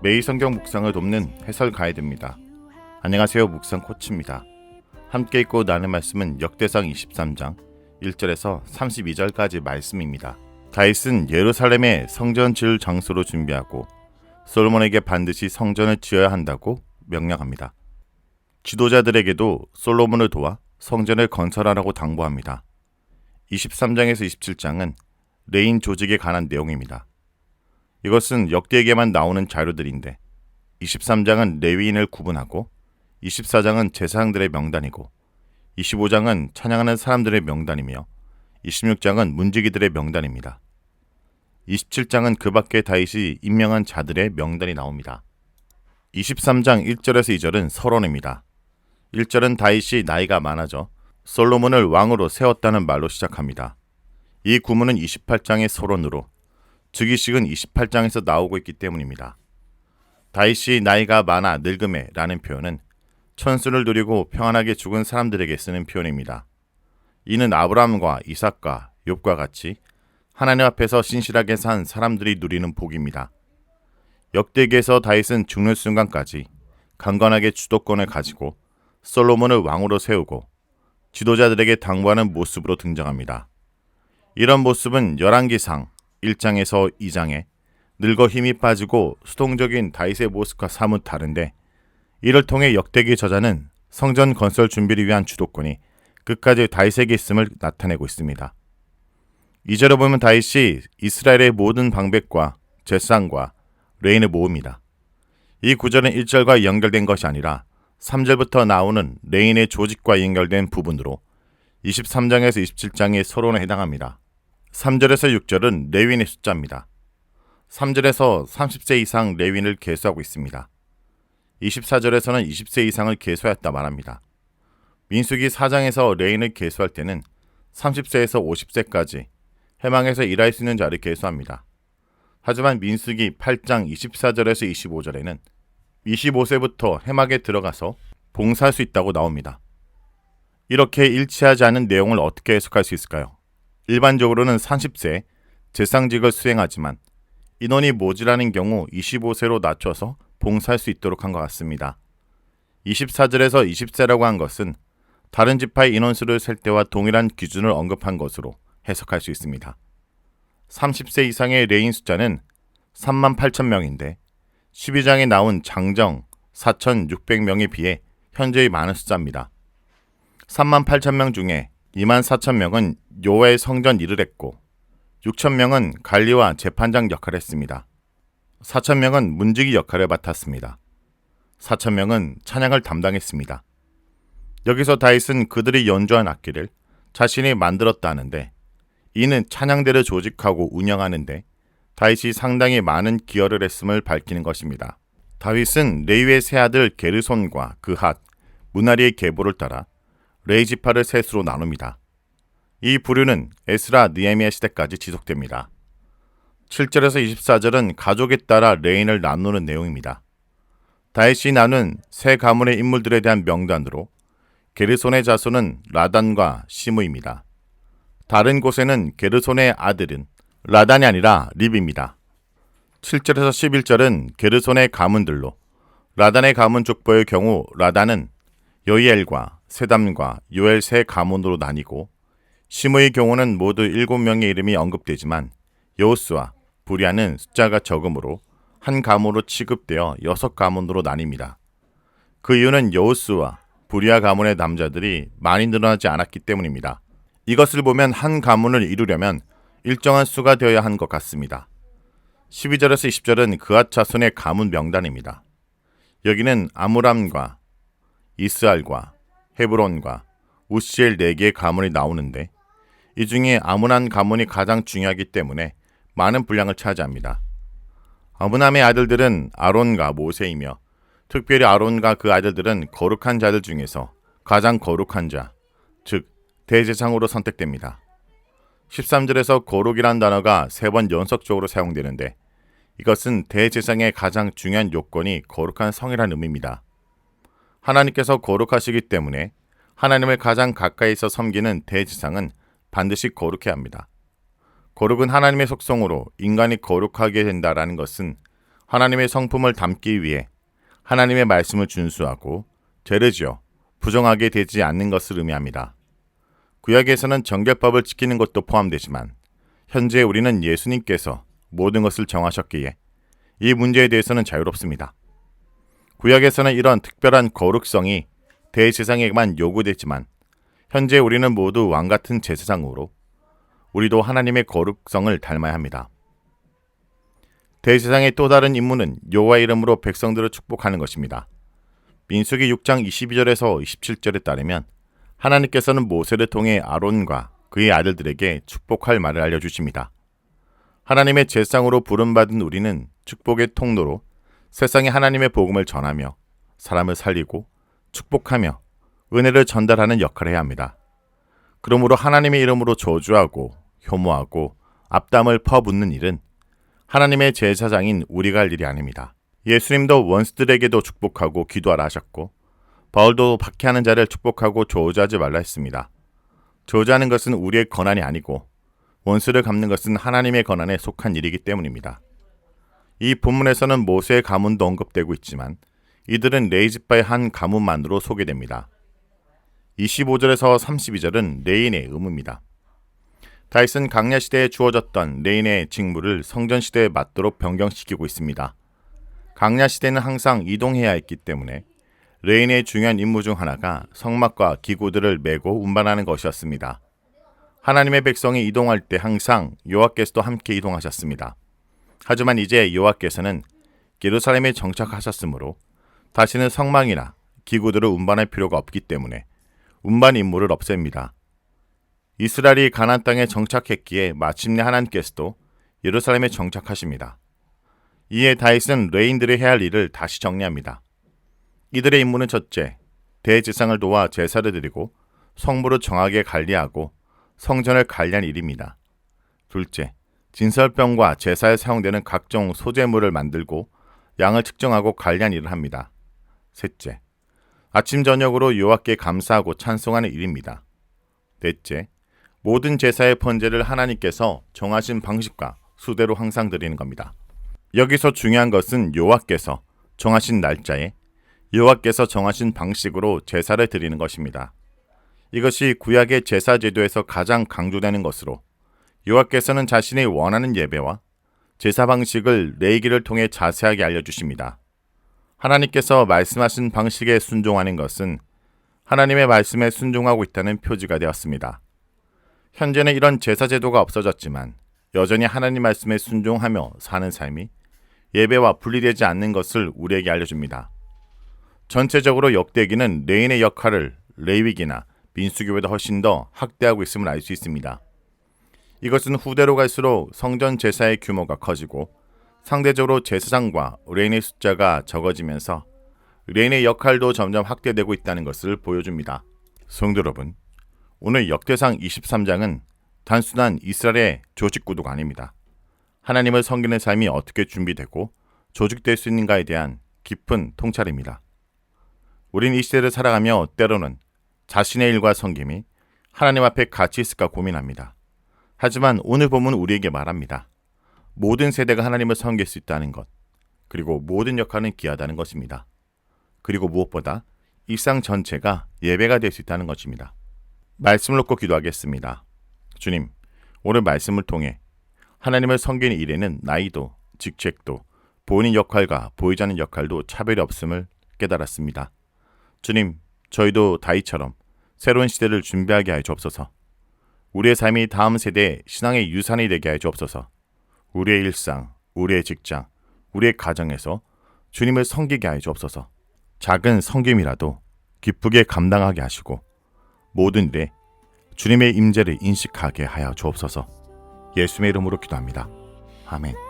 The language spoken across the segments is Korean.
매일 성경 묵상을 돕는 해설 가이드입니다. 안녕하세요. 묵상 코치입니다. 함께 읽고 나눈 말씀은 역대상 23장 1절에서 32절까지 말씀입니다. 다윗은 예루살렘에 성전 지을 장소로 준비하고 솔로몬에게 반드시 성전을 지어야 한다고 명령합니다. 지도자들에게도 솔로몬을 도와 성전을 건설하라고 당부합니다. 23장에서 27장은 레인 조직에 관한 내용입니다. 이것은 역대에게만 나오는 자료들인데 23장은 레위인을 구분하고 24장은 제사장들의 명단이고 25장은 찬양하는 사람들의 명단이며 26장은 문지기들의 명단입니다. 27장은 그 밖에 다윗이 임명한 자들의 명단이 나옵니다. 23장 1절에서 2절은 서론입니다. 1절은 다윗이 나이가 많아져 솔로몬을 왕으로 세웠다는 말로 시작합니다. 이 구문은 28장의 서론으로 즉위식은 28장에서 나오고 있기 때문입니다. 다윗이 나이가 많아 늙음에 라는 표현은 천수를 누리고 평안하게 죽은 사람들에게 쓰는 표현입니다. 이는 아브라함과 이삭과 욥과 같이 하나님 앞에서 신실하게 산 사람들이 누리는 복입니다. 역대기에서 다윗은 죽는 순간까지 강건하게 주도권을 가지고 솔로몬을 왕으로 세우고 지도자들에게 당부하는 모습으로 등장합니다. 이런 모습은 열왕기상 1장에서 2장에 늙어 힘이 빠지고 수동적인 다윗의 모습과 사뭇 다른데 이를 통해 역대기 저자는 성전 건설 준비를 위한 주도권이 끝까지 다윗에게 있음을 나타내고 있습니다. 이제로 보면 다윗이 이스라엘의 모든 방백과 제상과 레인을 모읍니다. 이 구절은 1절과 연결된 것이 아니라 3절부터 나오는 레인의 조직과 연결된 부분으로 23장에서 27장의 서론에 해당합니다. 3절에서 6절은 레윈의 숫자입니다. 3절에서 30세 이상 레윈을 계수하고 있습니다. 24절에서는 20세 이상을 계수하였다 말합니다. 민수기 4장에서 레인을 계수할 때는 30세에서 50세까지 해망에서 일할 수 있는 자를 계수합니다. 하지만 민수기 8장 24절에서 25절에는 25세부터 해막에 들어가서 봉사할 수 있다고 나옵니다. 이렇게 일치하지 않은 내용을 어떻게 해석할 수 있을까요? 일반적으로는 30세 재상직을 수행하지만 인원이 모자라는 경우 25세로 낮춰서 봉사할 수 있도록 한 것 같습니다. 24절에서 20세라고 한 것은 다른 지파의 인원수를 셀 때와 동일한 기준을 언급한 것으로 해석할 수 있습니다. 30세 이상의 레인 숫자는 3만 8천 명인데 12장에 나온 장정 4,600명에 비해 현재의 많은 숫자입니다. 3만 8천 명 중에 2만 4천 명은 요의 성전 일을 했고 6천 명은 관리와 재판장 역할을 했습니다. 4천 명은 문지기 역할을 맡았습니다. 4천 명은 찬양을 담당했습니다. 여기서 다윗은 그들이 연주한 악기를 자신이 만들었다 하는데 이는 찬양대를 조직하고 운영하는데 다윗이 상당히 많은 기여를 했음을 밝히는 것입니다. 다윗은 레위의 세 아들 게르손과 그핫, 무나리의 계보를 따라 레이 지파를 셋으로 나눕니다. 이 부류는 에스라 니에미아 시대까지 지속됩니다. 7절에서 24절은 가족에 따라 레인을 나누는 내용입니다. 다윗이 나눈 세 가문의 인물들에 대한 명단으로 게르손의 자손은 라단과 시므입니다. 다른 곳에는 게르손의 아들은 라단이 아니라 립입니다. 7절에서 11절은 게르손의 가문들로 라단의 가문 족보의 경우 라단은 여이엘과 세담과 요엘 세 가문으로 나뉘고 시므의 경우는 모두 7명의 이름이 언급되지만 여호스와 부리아는 숫자가 적으므로 한 가문으로 취급되어 여섯 가문으로 나뉩니다. 그 이유는 여호스와 부리아 가문의 남자들이 많이 늘어나지 않았기 때문입니다. 이것을 보면 한 가문을 이루려면 일정한 수가 되어야 한 것 같습니다. 12절에서 20절은 그앗 자손의 가문 명단입니다. 여기는 아무람과 이스알과 헤브론과 우시엘 네 개의 가문이 나오는데 이 중에 아무난 가문이 가장 중요하기 때문에 많은 분량을 차지합니다. 아무남의 아들들은 아론과 모세이며 특별히 아론과 그 아들들은 거룩한 자들 중에서 가장 거룩한 자, 즉 대제상으로 선택됩니다. 13절에서 거룩이란 단어가 세 번 연속적으로 사용되는데 이것은 대제상의 가장 중요한 요건이 거룩한 성이라는 의미입니다. 하나님께서 거룩하시기 때문에 하나님을 가장 가까이서 섬기는 대제상은 반드시 거룩해야 합니다. 거룩은 하나님의 속성으로 인간이 거룩하게 된다라는 것은 하나님의 성품을 담기 위해 하나님의 말씀을 준수하고 죄를 지어 부정하게 되지 않는 것을 의미합니다. 구약에서는 정결법을 지키는 것도 포함되지만 현재 우리는 예수님께서 모든 것을 정하셨기에 이 문제에 대해서는 자유롭습니다. 구약에서는 이런 특별한 거룩성이 대제사장에게만 요구됐지만 현재 우리는 모두 왕 같은 제사장으로 우리도 하나님의 거룩성을 닮아야 합니다. 대제사장의 또 다른 임무는 여호와 이름으로 백성들을 축복하는 것입니다. 민수기 6장 22절에서 27절에 따르면 하나님께서는 모세를 통해 아론과 그의 아들들에게 축복할 말을 알려주십니다. 하나님의 제상으로 부름받은 우리는 축복의 통로로 세상에 하나님의 복음을 전하며 사람을 살리고 축복하며 은혜를 전달하는 역할을 해야 합니다. 그러므로 하나님의 이름으로 저주하고 혐오하고 앞담을 퍼붓는 일은 하나님의 제사장인 우리가 할 일이 아닙니다. 예수님도 원수들에게도 축복하고 기도하라 하셨고 바울도 박해하는 자를 축복하고 저주하지 말라 했습니다. 저주하는 것은 우리의 권한이 아니고 원수를 갚는 것은 하나님의 권한에 속한 일이기 때문입니다. 이 본문에서는 모세의 가문도 언급되고 있지만 이들은 레이지파의 한 가문만으로 소개됩니다. 25절에서 32절은 레인의 의무입니다. 다윗은 강야 시대에 주어졌던 레인의 직무를 성전 시대에 맞도록 변경시키고 있습니다. 강야 시대는 항상 이동해야 했기 때문에 레인의 중요한 임무 중 하나가 성막과 기구들을 메고 운반하는 것이었습니다. 하나님의 백성이 이동할 때 항상 여호와께서도 함께 이동하셨습니다. 하지만 이제 여호와께서는 예루살렘에 정착하셨으므로 다시는 성망이나 기구들을 운반할 필요가 없기 때문에 운반 임무를 없앱니다. 이스라엘이 가나안 땅에 정착했기에 마침내 하나님께서도 예루살렘에 정착하십니다. 이에 다윗은 레인들이 해야 할 일을 다시 정리합니다. 이들의 임무는 첫째, 대제상을 도와 제사를 드리고 성물을 정하게 관리하고 성전을 관리한 일입니다. 둘째, 진설병과 제사에 사용되는 각종 소재물을 만들고 양을 측정하고 관리한 일을 합니다. 셋째, 아침 저녁으로 여호와께 감사하고 찬송하는 일입니다. 넷째, 모든 제사의 번제를 하나님께서 정하신 방식과 수대로 항상 드리는 겁니다. 여기서 중요한 것은 여호와께서 정하신 날짜에 여호와께서 정하신 방식으로 제사를 드리는 것입니다. 이것이 구약의 제사 제도에서 가장 강조되는 것으로 여호와께서는 자신이 원하는 예배와 제사 방식을 레이기를 통해 자세하게 알려주십니다. 하나님께서 말씀하신 방식에 순종하는 것은 하나님의 말씀에 순종하고 있다는 표지가 되었습니다. 현재는 이런 제사 제도가 없어졌지만 여전히 하나님 말씀에 순종하며 사는 삶이 예배와 분리되지 않는 것을 우리에게 알려줍니다. 전체적으로 역대기는 레인의 역할을 레위기나 민수교보다 훨씬 더 확대하고 있음을 알 수 있습니다. 이것은 후대로 갈수록 성전 제사의 규모가 커지고 상대적으로 제사장과 레인의 숫자가 적어지면서 레인의 역할도 점점 확대되고 있다는 것을 보여줍니다. 성도 여러분, 오늘 역대상 23장은 단순한 이스라엘의 조직 구도가 아닙니다. 하나님을 섬기는 삶이 어떻게 준비되고 조직될 수 있는가에 대한 깊은 통찰입니다. 우린 이 시대를 살아가며 때로는 자신의 일과 섬김이 하나님 앞에 같이 있을까 고민합니다. 하지만 오늘 본문 우리에게 말합니다. 모든 세대가 하나님을 섬길 수 있다는 것, 그리고 모든 역할은 귀하다는 것입니다. 그리고 무엇보다 일상 전체가 예배가 될 수 있다는 것입니다. 말씀을 놓고 기도하겠습니다. 주님, 오늘 말씀을 통해 하나님을 섬기는 일에는 나이도, 직책도, 본인 역할과 보이지 않는 역할도 차별이 없음을 깨달았습니다. 주님, 저희도 다이처럼 새로운 시대를 준비하게 하여 주옵소서. 우리의 삶이 다음 세대의 신앙의 유산이 되게 하여 주옵소서. 우리의 일상, 우리의 직장, 우리의 가정에서 주님을 섬기게 하여 주옵소서. 작은 섬김이라도 기쁘게 감당하게 하시고 모든 일에 주님의 임재를 인식하게 하여 주옵소서. 예수의 이름으로 기도합니다. 아멘.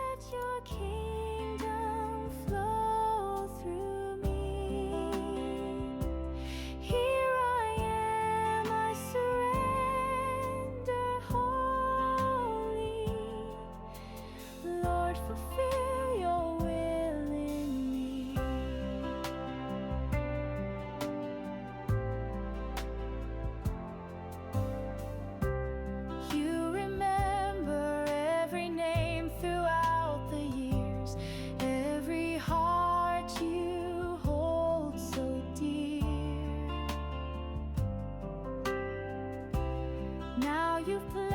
you've put